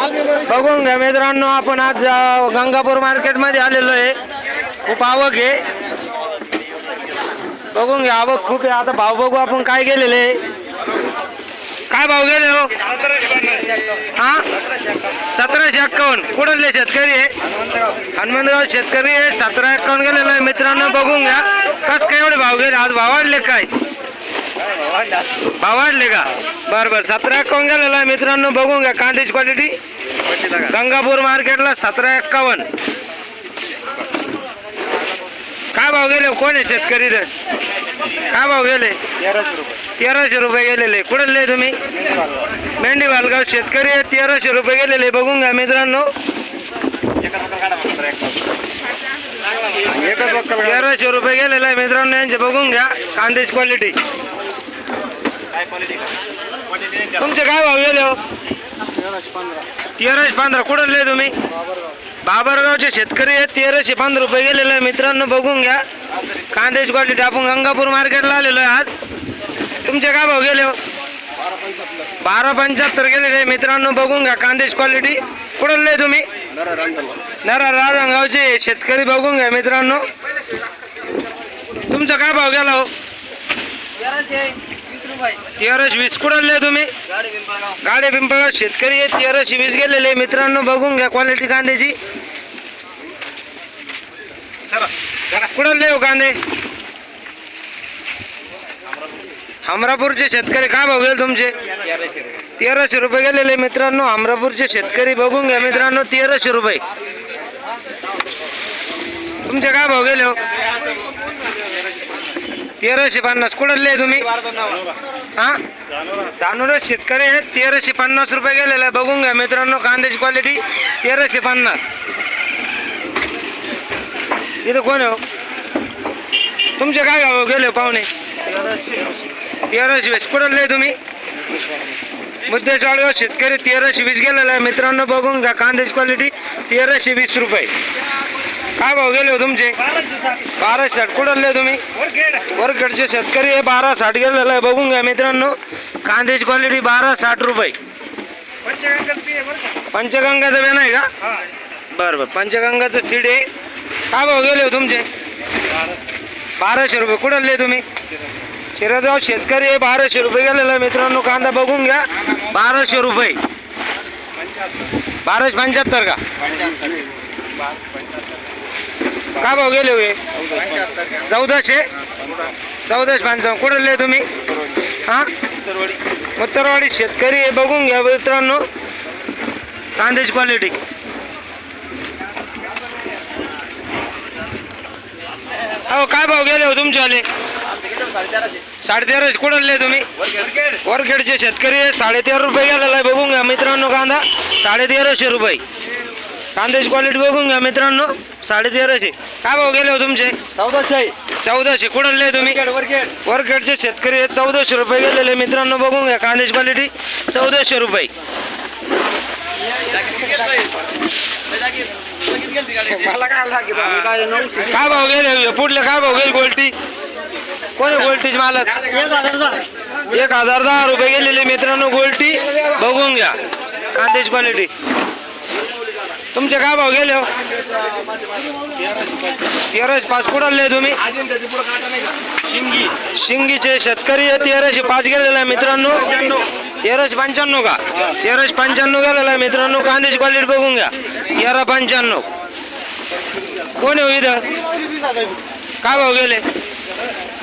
बघून घ्या मित्रांनो आपण आज गंगापूर मार्केटमध्ये आलेलो आहे. खूप आवक आहे. बघून घ्या आवक खूप आहे. आता भाव बघू आपण काय गेलेले आहे. काय भाव गेले हो? हा? सतराशे एक्कावन्न. कुठले शेतकरी आहे? हनुमंतराव शेतकरी आहे. सतरा एक्कावन्न गेलेलो आहे. मित्रांनो बघून घ्या. कस काय एवढे भाव गेले? आज भाव वाढले काय? भाव वाढले का? बरं बरं. सतरा एक्कावन्न गेलेला आहे मित्रांनो. बघून घ्या कांद्याची क्वालिटी गंगापूर मार्केटला सतरा एक्कावन्न. काय भाव गेले? कोण आहे शेतकरी तर काय भाव गेले? तेराशे रुपये गेलेले. कुठले तुम्ही? मेंढी बालगाव शेतकरी आहे तेराशे रुपये गेलेले. बघून घ्या मित्रांनो. तेराशे रुपये गेलेले आहे मित्रांनो. यांचे बघून घ्या. कांद्याची क्वालिटी तुमचे काय भाव गेले हो? तेराशे पंधरा. कुठले तुम्ही? बाबरगावचे शेतकरी आहेत. तेराशे पंधरा रुपये गेलेले आहे. मित्रांनो बघून घ्या. कांद्याची क्वालिटी आपण गंगापूर मार्केटला आलेलो आहे आज. तुमचे काय भाव गेले हो? बारा पंच्याहत्तर गेलेले आहे. मित्रांनो बघून घ्या कांद्याची क्वालिटी कुठले तुम्ही? नरा राजगावचे शेतकरी बघून घ्या मित्रांनो. तुमचा काय भाव गेला हो? तेराशे वीस कुठले तुम्ही? गाडी पिंपळगाव शेतकरी आहे तेराशे वीस गेलेले. मित्रांनो बघून घ्या क्वालिटी कांद्याची. कुठले हो कांदे. हमरापूरचे शेतकरी काय भाव गेले तुमचे? तेराशे रुपये गेलेले मित्रांनो हमरापूरचे शेतकरी बघून घ्या मित्रांनो तेराशे रुपये. तुमचे काय भाव गेले हो? तेराशे पन्नास कुठले तुम्ही? हा? तांदूळ शेतकरी आहे तेराशे पन्नास रुपये गेलेला आहे बघून घ्या मित्रांनो कांद्याची क्वालिटी तेराशे पन्नास. इथं कोण आहे हो? तुमचे काय गाव गेले हो पाहुणे. तेराशे वीस. कुठले तुम्ही? मुद्देचाळगाव शेतकरी तेराशे वीस गेलेला आहे. मित्रांनो बघून घ्या कांद्याची क्वालिटी तेराशे वीस रुपये. काय भाव गेले हो तुमचे? बारा साठ. कुठले हो तुम्ही? वरगडचे शेतकरी आहे बारा साठ गेलेला आहे. बघून घ्या मित्रांनो कांद्याची क्वालिटी बारा साठ रुपये. पंचगंगाचं बेन आहे का? बरं बरं. पंचगंगाचं सीड आहे. काय भाव गेले हो तुमचे? बाराशे रुपये. कुठले तुम्ही? शिरजाव शेतकरी आहे बाराशे रुपये गेलेला आहे मित्रांनो. कांदा बघून घ्या. बाराशे रुपये. बाराशे पंच्याहत्तर का? काय भाव गेले होय? चौदाशे चौदाशे पंचावन्न कुठले तुम्ही? हा? उत्तरवाडी शेतकरी आहे बघून घ्या मित्रांनो. कांद्याची क्वालिटी हो काय भाव गेले हो तुमच्यावाले? साडेतेराशे कुठले तुम्ही? वरखेडचे शेतकरी आहे साडेतेरा रुपये गेलेला आहे बघून घ्या मित्रांनो कांदा. साडेतेराशे रुपये. कांद्याची क्वालिटी बघून घ्या मित्रांनो. साडेतेराशे. काय भाव गेले हो तुमचे? चौदाशे. चौदाशे. कुठले तुम्ही? वरखेडचे शेतकरी आहेत. चौदाशे रुपये गेलेले मित्रांनो बघून घ्या कांद्याची क्वालिटी चौदाशे रुपये. मला काय भाव गेले? पुढले काय भाव गेले गोल्टी कोण आहे गोल्टीचे मालक? एक हजार दहा रुपये गेलेले मित्रांनो गोल्टी बघून घ्या. कांद्याची क्वालिटी तुमचे काय भाव गेले हो? तेराशे पाच कुठले तुम्ही? शिंगी. शिंगीचे शेतकरी तेराशे पाच गेलेला आहे मित्रांनो. तेराशे पंच्याण्णव का? तेराशे पंच्याण्णव गेलेला आहे मित्रांनो. कांद्याची क्वालिटी बघून घ्या. तेरा पंच्याण्णव. कोण आहे हो इथं? काय भाव गेले?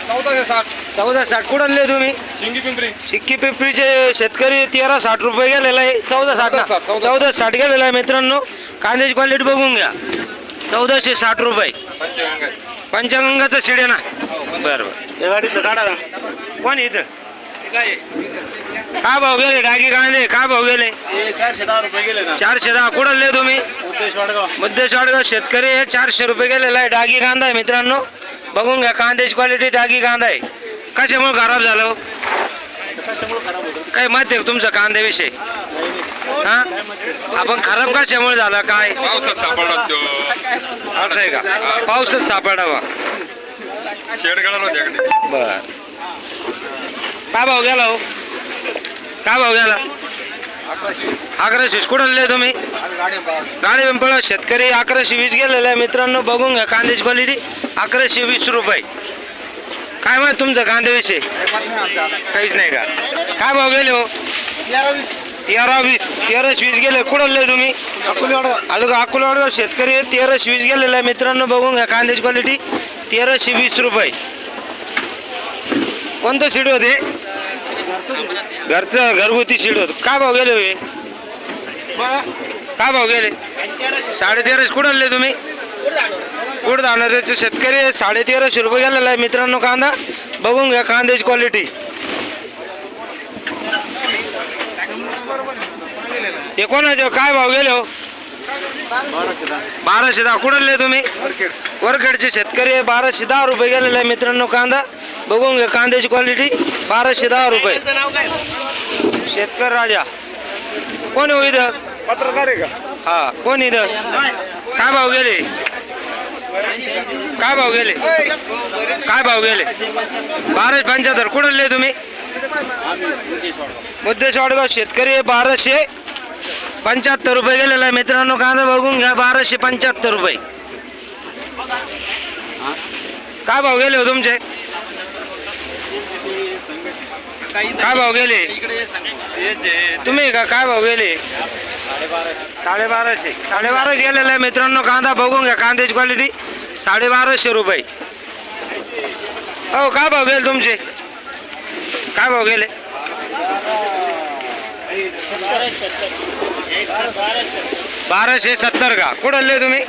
चौदाशे साठ. चौदा साठ तुम्ही? शिंगी पिंपरी. सिक्की पिंपरीचे शेतकरी तेरा साठ रुपये गेलेला आहे. चौदा चौदा साठ, चौदा साठ गेलेला आहे मित्रांनो. कांद्याची क्वालिटी बघून घ्या. चौदाशे साठ रुपये. पंचगंगा. पंचगंगाचं शिडे ना? बरं. बरं काढा ना. कोण इथं? काय? काय भाव गेले? डागी कांदे. काय भाव गेले? हे चारशे दहा रुपये गेले चारशे दहा. कुठले तुम्ही? उद्देश वाडगाव. शेतकरी आहे. चारशे रुपये गेलेला आहे. डागी कांदा आहे मित्रांनो. बघून घ्या कांद्याची क्वालिटी डागी कांदा आहे. कशामुळे खराब झालं हो? काही माहिती आहे तुमचं कांद्याविषयी? हा? आपण खराब कशामुळे झाला? काय? पावसात सापडला तो. असं आहे का? पाऊसच सापडावा. शेड काढायला त्याकडे बर. काय भाव गेला हो? काय भाव गेला? अकराशे वीस. कुठले तुम्ही? गाडी पिंपळ शेतकरी अकराशे वीस गेलेला आहे. मित्रांनो बघून घ्या कांद्याची क्वालिटी. अकराशे वीस रुपये. काय माहिती तुमचं कांद्याविषयी काहीच नाही का? काय भाव गेले हो? तेरा वीस तेराशे वीस गेले. कुठले तुम्ही? अडग अकोला शेतकरी तेराशे वीस गेलेला आहे. मित्रांनो बघून घ्या कांद्याची क्वालिटी तेराशे वीस रुपये. कोणतं सीड होते? घरचं घरगुती सीड होत. काय भाव गेले हो काय भाव गेले? साडे तेराशे कुठले तुम्ही? कुठं धावणाऱ्याचे शेतकरी आहे, साडे तेराशे रुपये गेलेला आहे मित्रांनो कांदा. बघून घ्या कांद्याची क्वालिटी हे कोणाचे? काय भाव गेले हो? बाराशे दहा. कुठले तुम्ही? वरखेडचे शेतकरी आहे, बाराशे दहा रुपये गेलेला आहे मित्रांनो कांदा. बघून घ्या कांद्याची क्वालिटी बाराशे दहा रुपये. शेतकरी राजा. कोण हो इथं? पत्रकार आहे का? हा कोण इथं? काय भाव गेले? काय भाव गेले? काय भाव गेले? बाराशे पंच्याहत्तर. कुठले तुम्ही? मुद्देश वाडगाव शेतकरी आहे, बाराशे पंच्याहत्तर रुपये गेलेला आहे. मित्रांनो कांदा बघून घ्या बाराशे पंच्याहत्तर रुपये. काय भाव गेले हो तुमचे? काय भाव गेले? तुम्ही का काय भाव गेले? साडेबाराशे. साडेबाराशे गेलेला आहे मित्रांनो कांदा बघून घ्या कांद्याची क्वालिटी साडेबाराशे रुपये. हो काय भाव गेले तुमचे? काय भाव गेले? बाराशे सत्तर का? कुठले तुम्ही?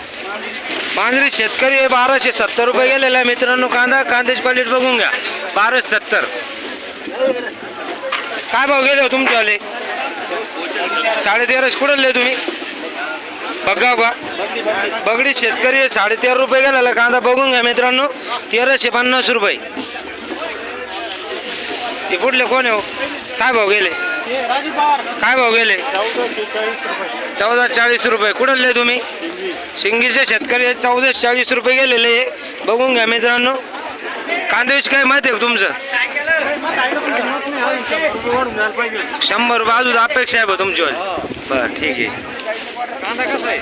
मांजरी शेतकरी आहे बाराशे सत्तर रुपये गेलेला आहे मित्रांनो. कांदा कांद्याची क्वालिटी बघून घ्या. बाराशे सत्तर. काय भाव गेले हो तुमच्यावाले? साडे तेराशे कुठले तुम्ही? बघा बा बगडी शेतकरी आहे, साडे तेरा रुपये गेलेला कांदा बघून घ्या मित्रांनो. तेराशे पन्नास रुपये. ते पुढले कोण आहे हो? काय भाव गेले? काय भाव गेले? चौदा चाळीस रुपये. कुठले तुम्ही? शिंगीचे शेतकरी चौदा चाळीस रुपये गेलेले आहे. बघून घ्या मित्रांनो. कांद्याविषयी काय माहिती आहे का तुमचं? शंभर रुपये. अजून अपेक्षा आहे बा तुमची बरं ठीक आहे कांदा कसा आहे.